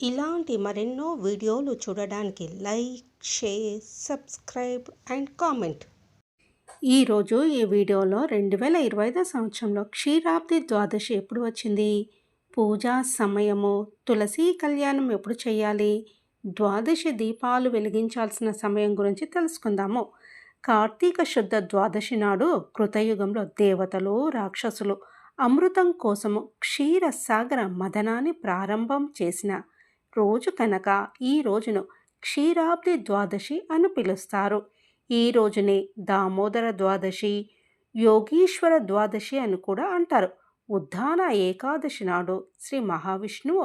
ఇలాంటి మరెన్నో వీడియోలు చూడడానికి like share subscribe and comment. ఈరోజు ఈ వీడియోలో రెండు వేల ఇరవై ఐదో సంవత్సరంలో క్షీరాబ్ది ద్వాదశి ఎప్పుడు వచ్చింది? పూజా సమయము తులసి కళ్యాణం ఎప్పుడు చేయాలి? ద్వాదశి దీపాలు వెలిగించాల్సిన సమయం గురించి తెలుసుకుందాము. కార్తీక శుద్ధ ద్వాదశి నాడు కృతయుగంలో దేవతలు రాక్షసులు అమృతం కోసము క్షీర సాగర మదనాన్ని ప్రారంభం చేసిన రోజు కనుక ఈ రోజును క్షీరాబ్ది ద్వాదశి అని పిలుస్తారు. ఈ రోజునే దామోదర ద్వాదశి యోగీశ్వర ద్వాదశి అని కూడా అంటారు. ఉద్దాన ఏకాదశి నాడు శ్రీ మహావిష్ణువు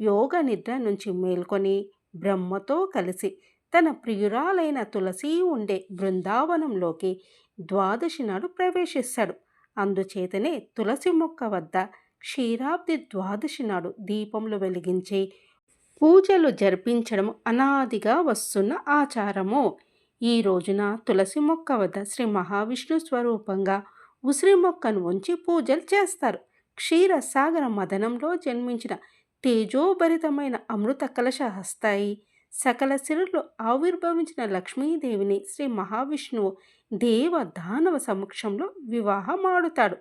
యోగ నిద్ర నుంచి మేల్కొని బ్రహ్మతో కలిసి తన ప్రియురాలైన తులసి ఉండే బృందావనంలోకి ద్వాదశి నాడు ప్రవేశిస్తాడు. అందుచేతనే తులసి మొక్క వద్ద క్షీరాబ్ది ద్వాదశి నాడు దీపములు వెలిగించి పూజలు జరిపించడం అనాదిగా వస్తున్న ఆచారము. ఈ రోజున తులసి మొక్క వద్ద శ్రీ మహావిష్ణు స్వరూపంగా ఉసిరి మొక్కను ఉంచి పూజలు చేస్తారు. క్షీరసాగర మదనంలో జన్మించిన తేజోభరితమైన అమృత కలశ హస్తాయి సకల సిరులు ఆవిర్భవించిన లక్ష్మీదేవిని శ్రీ మహావిష్ణువు దేవ దానవ సమక్షంలో వివాహమాడుతాడు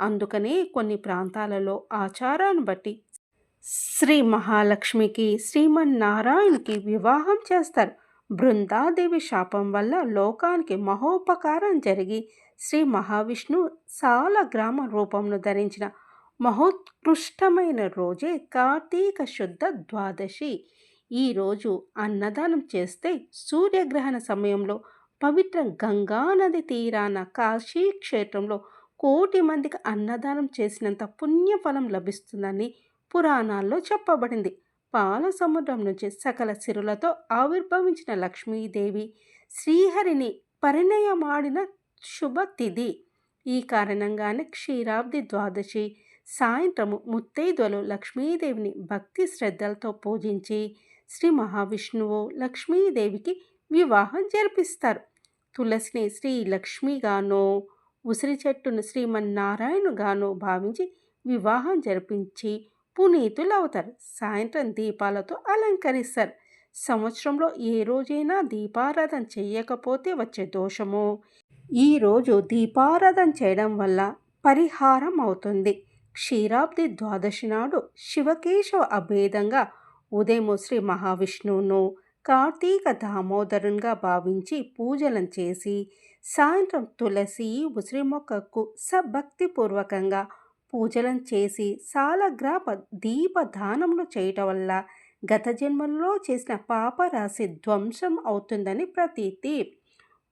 అందుకనే కొన్ని ప్రాంతాలలో ఆచారాన్ని బట్టి శ్రీ మహాలక్ష్మికి శ్రీమన్నారాయణకి వివాహం చేస్తారు. బృందాదేవి శాపం వల్ల లోకానికి మహోపకారం జరిగి శ్రీ మహావిష్ణు సాల గ్రామ రూపంను ధరించిన మహోత్కృష్టమైన రోజే కార్తీక శుద్ధ ద్వాదశి. ఈరోజు అన్నదానం చేస్తే సూర్యగ్రహణ సమయంలో పవిత్ర గంగానది తీరాన కాశీ క్షేత్రంలో కోటి మందికి అన్నదానం చేసినంత పుణ్యఫలం లభిస్తుందని పురాణాల్లో చెప్పబడింది. పాల సముద్రం నుంచి సకల సిరులతో ఆవిర్భవించిన లక్ష్మీదేవి శ్రీహరిని పరిణయమాడిన శుభతిథి ఈ కారణంగానే క్షీరాబ్ది ద్వాదశి సాయంత్రము ముత్తైదులు లక్ష్మీదేవిని భక్తి శ్రద్ధలతో పూజించి శ్రీ మహావిష్ణువు లక్ష్మీదేవికి వివాహం జరిపిస్తారు. తులసిని శ్రీ లక్ష్మిగానో ఉసిరి చెట్టును శ్రీమన్నారాయణగానో భావించి వివాహం జరిపించి పునీతులు అవుతారు సాయంత్రం దీపాలతో అలంకరిస్తారు. సంవత్సరంలో ఏ రోజైనా దీపారాధన చేయకపోతే వచ్చే దోషము? ఈరోజు దీపారాధన చేయడం వల్ల పరిహారం అవుతుంది. క్షీరాబ్ది ద్వాదశి నాడు శివకేశవ అభేదంగా ఉదయం శ్రీ మహావిష్ణువును కార్తీక దామోదరునిగా భావించి పూజలను చేసి సాయంత్రం తులసి ఉసిరి మొక్కకు సభక్తిపూర్వకంగా పూజలను చేసి సాలగ్రాప దీపదానములు చేయటం వల్ల గత జన్మల్లో చేసిన పాపరాశి ధ్వంసం అవుతుందని ప్రతీతి.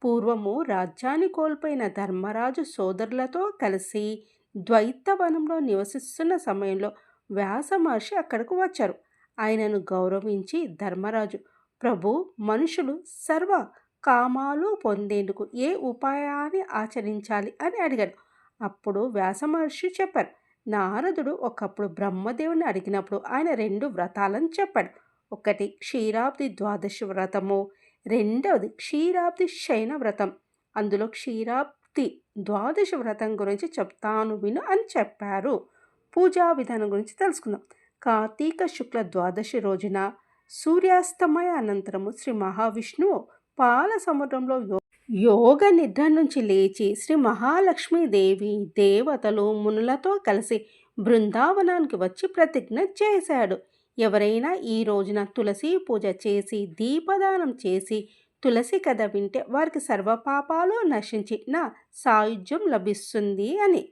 పూర్వము రాజ్యాన్ని కోల్పోయిన ధర్మరాజు సోదరులతో కలిసి ద్వైతవనంలో నివసిస్తున్న సమయంలో వ్యాస మహర్షి అక్కడకు వచ్చారు. ఆయనను గౌరవించి ధర్మరాజు ప్రభు మనుషులు సర్వ కామాలు పొందేందుకు ఏ ఉపాయాన్ని ఆచరించాలి? అని అడిగాడు. అప్పుడు వ్యాస మహర్షి చెప్పారు నారదుడు ఒకప్పుడు బ్రహ్మదేవుని అడిగినప్పుడు ఆయన రెండు వ్రతాలను చెప్పాడు. ఒకటి క్షీరాబ్ది ద్వాదశి వ్రతము రెండవది క్షీరాబ్ది శయన వ్రతం. అందులో క్షీరాబ్ది ద్వాదశి వ్రతం గురించి చెప్తాను విను అని చెప్పారు. పూజా విధానం గురించి తెలుసుకుందాం. కార్తీక శుక్ల ద్వాదశి రోజున సూర్యాస్తమయ అనంతరము శ్రీ మహావిష్ణువు పాల సముద్రంలో యోగ నిద్ర నుంచి లేచి శ్రీ మహాలక్ష్మీదేవి దేవతలు మునులతో కలిసి బృందావనానికి వచ్చి ప్రతిజ్ఞ చేశాడు. ఎవరైనా ఈ రోజున తులసి పూజ చేసి దీపదానం చేసి తులసి కథ వింటే వారికి సర్వపాపాలు నశించి నా సాయుధ్యం లభిస్తుంది అని.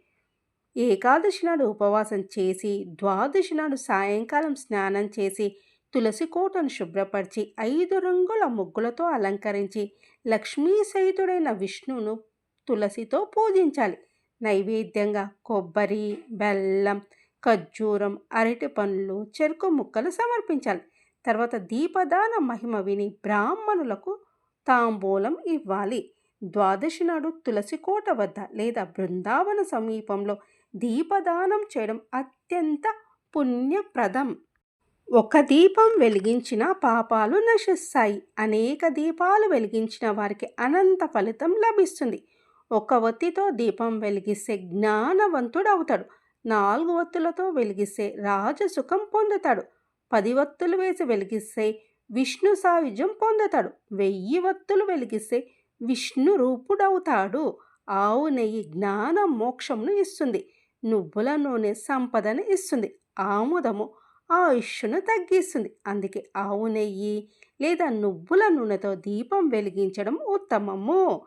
ఏకాదశి నాడు ఉపవాసం చేసి ద్వాదశి నాడు సాయంకాలం స్నానం చేసి తులసి కోటను శుభ్రపరిచి ఐదు రంగుల ముగ్గులతో అలంకరించి లక్ష్మీ సహితుడైన విష్ణువును తులసితో పూజించాలి. నైవేద్యంగా కొబ్బరి బెల్లం ఖర్జూరం అరటి పండ్లు చెరుకు ముక్కలు సమర్పించాలి. తర్వాత దీపదాన మహిమ విని బ్రాహ్మణులకు తాంబూలం ఇవ్వాలి. ద్వాదశి నాడు తులసి కోట వద్ద లేదా బృందావన సమీపంలో దీపదానం చేయడం అత్యంత పుణ్యప్రదం. ఒక దీపం వెలిగించిన పాపాలు నశిస్తాయి. అనేక దీపాలు వెలిగించిన వారికి అనంత ఫలితం లభిస్తుంది. ఒక ఒత్తితో దీపం వెలిగిస్తే జ్ఞానవంతుడవుతాడు. నాలుగు ఒత్తులతో వెలిగిస్తే రాజసుఖం పొందుతాడు. పది వత్తులు వేసి వెలిగిస్తే విష్ణు సాయుధ్యం పొందుతాడు. వెయ్యి వత్తులు వెలిగిస్తే విష్ణు రూపుడవుతాడు. ఆవు నెయ్యి జ్ఞాన మోక్షమును ఇస్తుంది. నువ్వుల నూనె సంపదను ఇస్తుంది. ఆముదము ఆయుష్ను తగ్గిస్తుంది. అందుకే ఆవు నెయ్యి లేదా నువ్వుల నూనెతో దీపం వెలిగించడం ఉత్తమము.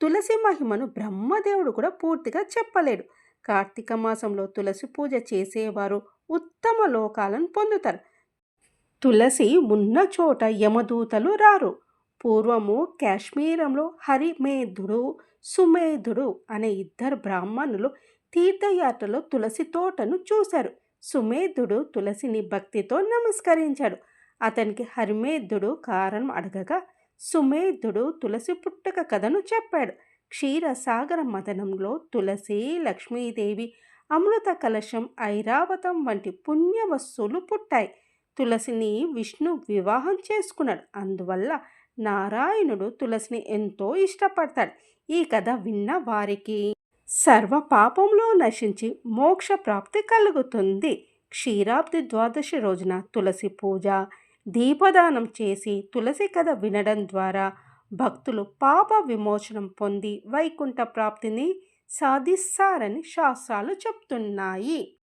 తులసి మహిమను బ్రహ్మదేవుడు కూడా పూర్తిగా చెప్పలేడు. కార్తీక మాసంలో తులసి పూజ చేసేవారు ఉత్తమ లోకాలను పొందుతారు. తులసి ఉన్న చోట యమదూతలు రారు. పూర్వము కాశ్మీరంలో హరిమేధుడు సుమేధుడు అనే ఇద్దరు బ్రాహ్మణులు తీర్థయాత్రలో తులసి తోటను చూశారు. సుమేధుడు తులసిని భక్తితో నమస్కరించాడు. అతనికి హరిమేధుడు కారణం అడగగా సుమేధుడు తులసి పుట్టుక కథను చెప్పాడు. క్షీరసాగర మదనంలో తులసి లక్ష్మీదేవి అమృత కలశం ఐరావతం వంటి పుణ్య వస్తువులు పుట్టాయి. తులసిని విష్ణు వివాహం చేసుకున్నాడు. అందువల్ల నారాయణుడు తులసిని ఎంతో ఇష్టపడతాడు. ఈ కథ విన్న వారికి సర్వ పాపంలో నశించి మోక్ష ప్రాప్తి కలుగుతుంది. క్షీరాబ్ది ద్వాదశి రోజున తులసి పూజ దీపదానం చేసి తులసి కథ వినడం ద్వారా భక్తులు పాప విమోచనం పొంది వైకుంఠ ప్రాప్తిని సాధిస్తారని శాస్త్రాలు చెప్తున్నాయి.